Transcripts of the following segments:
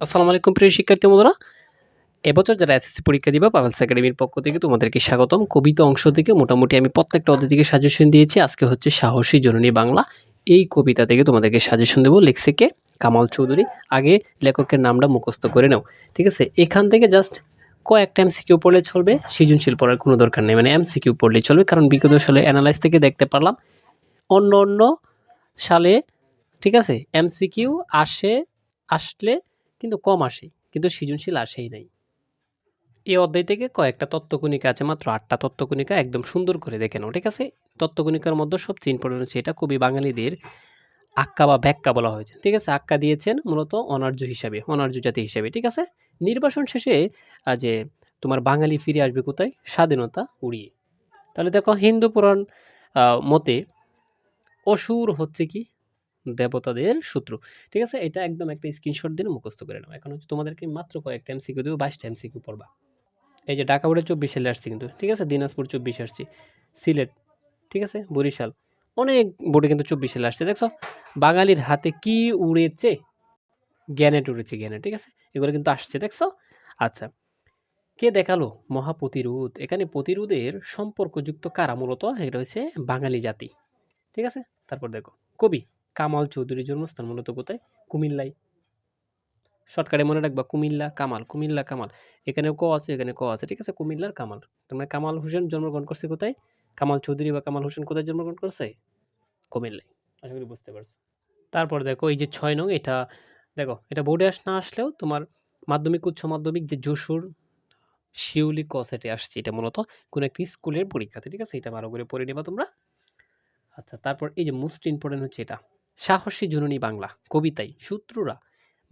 আসসালামু আলাইকুম প্রিয় শিক্ষার্থী বন্ধুরা। এবছর যারা এসএসসি পরীক্ষা দিবা, পাভেলস একাডেমির পক্ষ থেকে তোমাদেরকে স্বাগতম। কবিতা অংশ থেকে মোটামুটি আমি প্রত্যেকটা অধ্যায় থেকে সাজেশন দিয়েছি। আজকে হচ্ছে সাহসী জননী বাংলা। এই কবিতা থেকে তোমাদেরকে সাজেশন দেবো লেখছে কে? কামাল চৌধুরী। আগে লেখকের নামটা মুখস্থ করে নাও। ঠিক আছে? এখান থেকে জাস্ট কয়েকটা এমসিকিউ পড়লে চলবে। সৃজনশীল পড়ার কোনো দরকার নেই। মানে এমসিকিউ পড়লে চলবে। কারণ বিগত সালে অ্যানালাইজ থেকে দেখতে পারলাম, অন্য অন্য সালে, ঠিক আছে? এমসিকিউ আসে, আসলে কিন্তু কম আসে কিন্তু সৃজনশীল আসেই নাই। এই অধ্যায় থেকে কয়েকটা তত্ত্বকণিকা আছে, মাত্র আটটা তত্ত্বকণিকা একদম সুন্দর করে দেখে নাও, ঠিক আছে? তত্ত্বকণিকার মধ্যে সবচেয়ে ইম্পর্টেন্ট হচ্ছে এটা, কবি বাঙালিদের আক্কা বা ব্যাখ্যা বলা হয়েছে, ঠিক আছে? আক্কা দিয়েছেন মূলত অনার্য হিসাবে, অনার্য জাতি হিসাবে, ঠিক আছে? নির্বাসন শেষে যে তোমার বাঙালি ফিরে আসবে কোথায়? স্বাধীনতা উড়িয়ে। তাহলে দেখো হিন্দু পুরাণ মতে অসুর হচ্ছে কি? দেবতাদের সূত্র ঠিক আছে? এটা একদম একটা স্ক্রিনশট দিন মুখস্থ করে নাও। এখন হচ্ছে তোমাদেরকে মাত্র কয়েকটা এমসিকিউ দেবো, বাইশটা এমসিকিউ পড়বা। এই যে ঢাকা বোর্ডে চব্বিশ সালে আসছে কিন্তু। ঠিক আছে? দিনাজপুর চব্বিশ আসছে। সিলেট, ঠিক আছে? বরিশাল। অনেক বোর্ডে কিন্তু চব্বিশ সালে আসছে। দেখছ? বাঙালির হাতে কি উড়েছে? জ্ঞানেট উড়েছে জ্ঞানে, ঠিক আছে? এগুলো কিন্তু আসছে, দেখছ? আচ্ছা। কে দেখাল? মহাপ্রতিরোধ। এখানে প্রতিরোধের সম্পর্কযুক্ত কারা মূলত? এটা হচ্ছে বাঙালি জাতি। ঠিক আছে? তারপর দেখো। কবি কামাল চৌধুরীর জন্মস্থান মূলত কোথায়? কুমিল্লায়। শর্টকাটে মনে রাখবা, কুমিল্লা কামাল কুমিল্লা কামাল। এখানেও ক আছে, এখানে ক আছে, ঠিক আছে? কুমিল্লার কামাল। তার মানে কামাল হোসেন জন্মগ্রহণ করছে কোথায়? কামাল চৌধুরী বা কামাল হোসেন কোথায় জন্মগ্রহণ করছে? কুমিল্লায়। আশা করি বুঝতে পারছ। তারপর দেখো, এই যে ছয় নং, এটা দেখো, এটা বোর্ডে আস, না আসলেও তোমার মাধ্যমিক, উচ্চ মাধ্যমিক যে যশোর শিউলি ক সেটে আসছে, এটা মূলত কোনো একটি স্কুলের পরীক্ষাতে, ঠিক আছে? এটা ভালো করে পড়ে নেবা তোমরা। আচ্ছা তারপর এই যে মোস্ট ইম্পর্টেন্ট হচ্ছে এটা। সাহসী জননী বাংলা কবিতায় সূত্ররা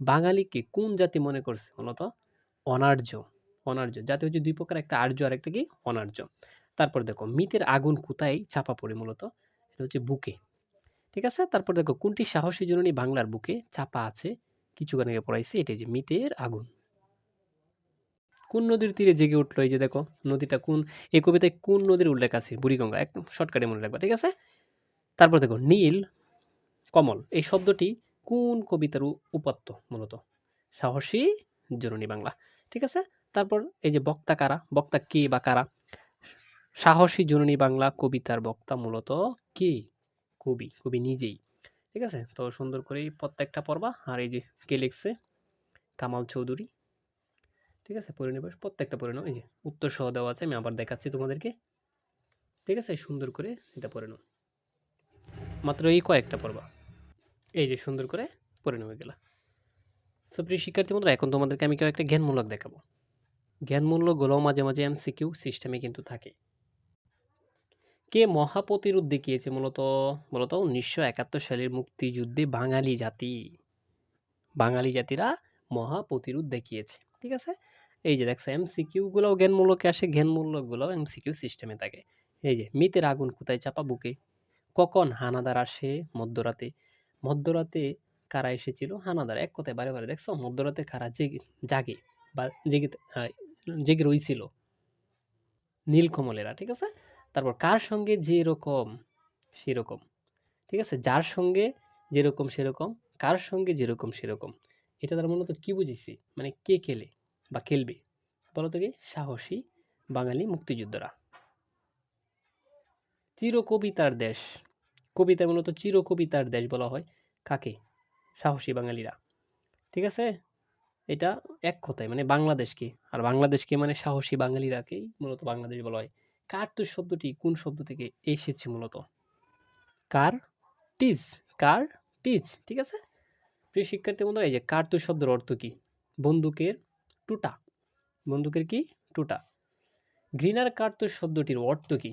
বাঙালিকে কোন জাতি মনে করছে মূলত অনার্য অনার্য। জাতি হচ্ছে দুই প্রকার, একটা আর্য আর একটা কি? অনার্য। তারপর দেখো, মিতের আগুন কোথায় চাপা পড়ে মূলত এটা হচ্ছে বুকে। ঠিক আছে? তারপর দেখো, কোনটি সাহসী জননী বাংলার বুকে চাপা আছে? কিছু আগে পড়াইছে, এটাই যে মিতের আগুন। কোন নদীর তীরে জেগে উঠল? এই যে দেখো, নদীটা কোন, এই কবিতায় কোন নদীর উল্লেখ আছে? বুড়িগঙ্গা, একদম শর্টকাটে মনে রাখবা, ঠিক আছে? তারপর দেখো, নীল কমল, এই শব্দটি কোন কবিতার উপাত্ত মূলত? সাহসী জননী বাংলা, ঠিক আছে? তারপর এই যে বক্তা কারা, বক্তা কে বা কারা? সাহসী জননী বাংলা কবিতার বক্তা মূলত কে? কবি কবি নিজেই, ঠিক আছে? তো সুন্দর করে প্রত্যেকটা পড়বা আর এই যে কে লিখছে? কামাল চৌধুরী, ঠিক আছে? পড়ে প্রত্যেকটা পড়ে নাও, এই যে উত্তর সহ দেওয়া আছে, আমি আবার দেখাচ্ছি তোমাদেরকে, ঠিক আছে? সুন্দর করে এটা পড়ে নাও। মাত্র এই কয়েকটা পড়বা এই যে সুন্দর করে পড়ে নেবে গেলা। সো প্রিয় শিক্ষার্থী বন্ধুরা, এখন তোমাদেরকে আমি কয়েকটা জ্ঞানমূলক দেখাবো। জ্ঞানমূলকগুলোও মাঝে মাঝে এমসিকিউ সিস্টেমে কিন্তু থাকে। কে মহাপ্রতিরোধ দেখিয়েছে মূলত? মূলত উনিশশো একাত্তর সালের মুক্তিযুদ্ধে বাঙালি জাতি। বাঙালি জাতিরা মহাপ্রতিরোধ দেখিয়েছে ঠিক আছে? এই যে দেখছ এমসিকিউগুলোও জ্ঞানমূলকে আসে জ্ঞানমূলকগুলোও এমসিকিউ সিস্টেমে থাকে। এই যে, মিতের আগুন কোথায় চাপা বুকে? কখন হানাদার আসে মধ্যরাতে? মধ্যরাতে কারা এসেছিল? হানাদার এক কথায় বারে বারে দেখছ, মধ্যরাতে কারা জেগে, জাগে বা জেগে জেগে রইছিল? নীলকমলেরা, ঠিক আছে? তারপর কার সঙ্গে যেরকম, সেরকম, ঠিক আছে? যার সঙ্গে যেরকম, সেরকম, কার সঙ্গে যেরকম, সেরকম। এটা তার মূলত কি বুঝেছি? মানে কে খেলে বা খেলবে? বলতো কি? সাহসী বাঙালি মুক্তিযোদ্ধারা। চিরকবিতার দেশ। কবিতা মূলত চিরকবিতার দেশ বলা হয়। কাকে? সাহসী বাঙালিরা। ঠিক আছে? এটা এক কথায় মানে বাংলাদেশকে। আর বাংলাদেশকে মানে সাহসী বাঙালিরাকেই মূলত বাংলাদেশ বলা হয়। কার্তুজ শব্দটি কোন শব্দ থেকে এসেছে মূলত? কার? টিজ। কার? টিজ। ঠিক আছে? প্রিয় শিক্ষার্থী বন্ধুরা, এই যে কার্তুজ শব্দের অর্থ কি? বন্দুকের টুটা। বন্দুকের কি? টুটা। ঘৃণার কার্তুজ শব্দটির অর্থ কি?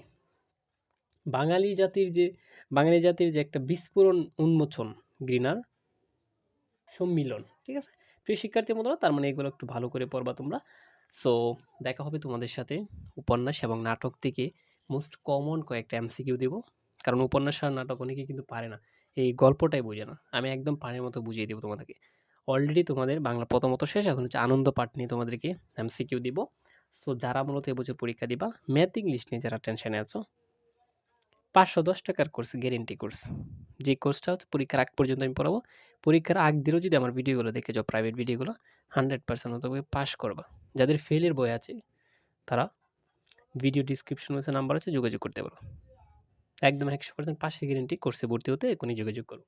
বাঙালি জাতির যে বাঙালি জাতির যে একটা বিস্ফোরণ উন্মোচন গ্রিনার সম্মিলন, ঠিক আছে? প্রিয় শিক্ষার্থী বন্ধুরা, তার মানে এগুলো একটু ভালো করে পড়বা তোমরা। সো দেখা হবে তোমাদের সাথে উপন্যাস এবং নাটক থেকে মোস্ট কমন কয়েকটা এমসিকিউ দেবো। কারণ উপন্যাস আর নাটক অনেকে কিন্তু পারে না। এই গল্পটাই বোঝে না। আমি একদম পানির মতো বুঝিয়ে দেবো তোমাদেরকে। অলরেডি তোমাদের বাংলা প্রথমত শেষ, এখন হচ্ছে আনন্দ পাঠ নিয়ে তোমাদেরকে এমসিকিউ দিব। সো যারা মূলত এবছর পরীক্ষা দিবা ম্যাথ ইংলিশ নিয়ে যারা টেনশনে আছো পাঁচশো দশ টাকার কোর্স গ্যারেন্টি কোর্স যে কোর্সটা হচ্ছে পরীক্ষার আগ পর্যন্ত আমি পড়াবো। পরীক্ষার আগ দিয়েও যদি আমার ভিডিওগুলো দেখে যাও প্রাইভেট ভিডিওগুলো হান্ড্রেড পার্সেন্ট তবে পাস করবা। যাদের ফেলের বই আছে, তারা ভিডিও ডিসক্রিপশন আছে নাম্বার আছে, যোগাযোগ করতে পারো। একদম একশো পার্সেন্ট পাশে গ্যারেন্টি কোর্সে ভর্তি হতে এখনই যোগাযোগ করো।